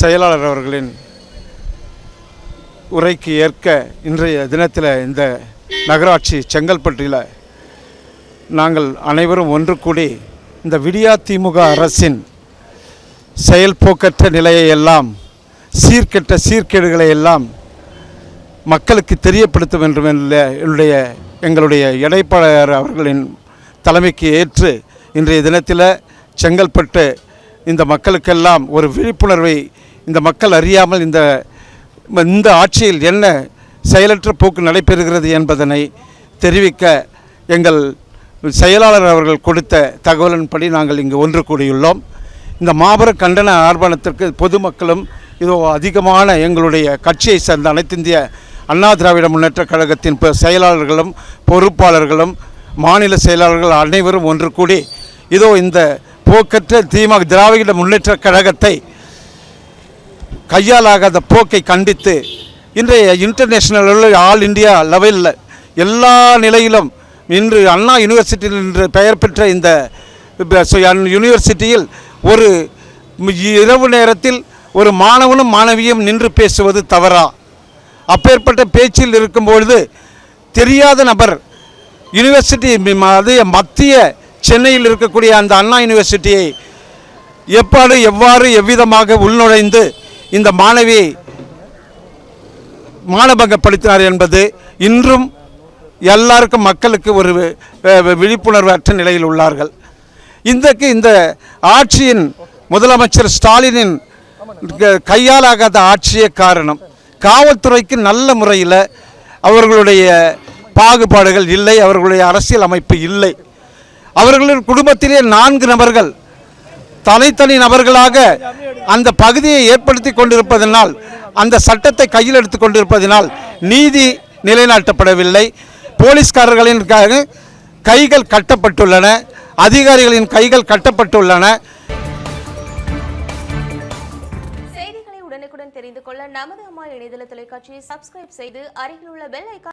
செயலாளர் அவர்களின் உரைக்கு ஏற்க இன்றைய தினத்தில் இந்த நகராட்சி செங்கல்பட்டில் நாங்கள் அனைவரும் ஒன்று கூடி இந்த விடியா திமுக அரசின் செயல்போக்கற்ற நிலையை எல்லாம் சீர்கெட்ட சீர்கேடுகளை எல்லாம் மக்களுக்கு தெரியப்படுத்த வேண்டும் என்ற என்னுடைய எங்களுடைய இடைப்பாளர் அவர்களின் தலைமைக்கு ஏற்று இன்றைய தினத்தில் செங்கல்பட்டு இந்த மக்களுக்கெல்லாம் ஒரு விழிப்புணர்வை இந்த மக்கள் அறியாமல் இந்த இந்த ஆட்சியில் என்ன செயலற்ற போக்கு நடைபெறுகிறது என்பதனை தெரிவிக்க எங்கள் செயலாளர் அவர்கள் கொடுத்த தகவலின்படி நாங்கள் இங்கு ஒன்று கூடியுள்ளோம் இந்த மாபெரும் கண்டன ஆர்ப்பாட்டத்திற்கு பொதுமக்களும் இதோ அதிகமான எங்களுடைய கட்சியை சேர்ந்த அனைத்திந்திய அண்ணா திராவிட முன்னேற்ற கழகத்தின் செயலாளர்களும் பொறுப்பாளர்களும் மாநில செயலாளர்கள் அனைவரும் ஒன்று கூடி இதோ இந்த போக்கற்ற திமுக திராவிட முன்னேற்ற கழகத்தை கையாலாகாத போக்கை கண்டித்து இன்றைய இன்டர்நேஷனல் ஆல் இந்தியா லெவலில் எல்லா நிலையிலும் இன்று அண்ணா யூனிவர்சிட்டியில் என்று பெயர் பெற்ற இந்த யூனிவர்சிட்டியில் ஒரு இரவு நேரத்தில் ஒரு மாணவனும் மாணவியும் நின்று பேசுவது தவறா? அப்பேற்பட்ட பேச்சில் இருக்கும்பொழுது தெரியாத நபர் யூனிவர்சிட்டி அது மத்திய சென்னையில் இருக்கக்கூடிய அந்த அண்ணா யூனிவர்சிட்டியை எப்பாடு எவ்வாறு எவ்விதமாக உள்நுழைந்து இந்த மாணவியை மானபங்கப்படுத்தினார் என்பது இன்றும் எல்லாருக்கும் மக்களுக்கு ஒரு விழிப்புணர்வு அற்ற நிலையில் உள்ளார்கள். இன்றைக்கு இந்த ஆட்சியின் முதலமைச்சர் ஸ்டாலினின் கையாலாகாத ஆட்சியே காரணம். காவல்துறைக்கு நல்ல முறையில் அவர்களுடைய பாகுபாடுகள் இல்லை அவர்களுடைய அரசியல் அமைப்பு இல்லை. அவர்களின் குடும்பத்திலே நான்கு நபர்கள் தனித்தனி நபர்களாக அந்த பகுதியை ஏற்படுத்தி கொண்டிருப்பதனால் அந்த சட்டத்தை கையில் எடுத்துக் கொண்டிருப்பதனால் நீதி நிலைநாட்டப்படவில்லை. போலீஸ்காரர்களின் கைகள் கட்டப்பட்டுள்ளன. அதிகாரிகளின் கைகள் கட்டப்பட்டுள்ளன. செய்திகளை உடனுக்குடன் தெரிந்து கொள்ள நமது அம்மா இணையதள தொலைக்காட்சியை சப்ஸ்கிரைப் செய்து அருகில் உள்ள பெல் ஐக்கான்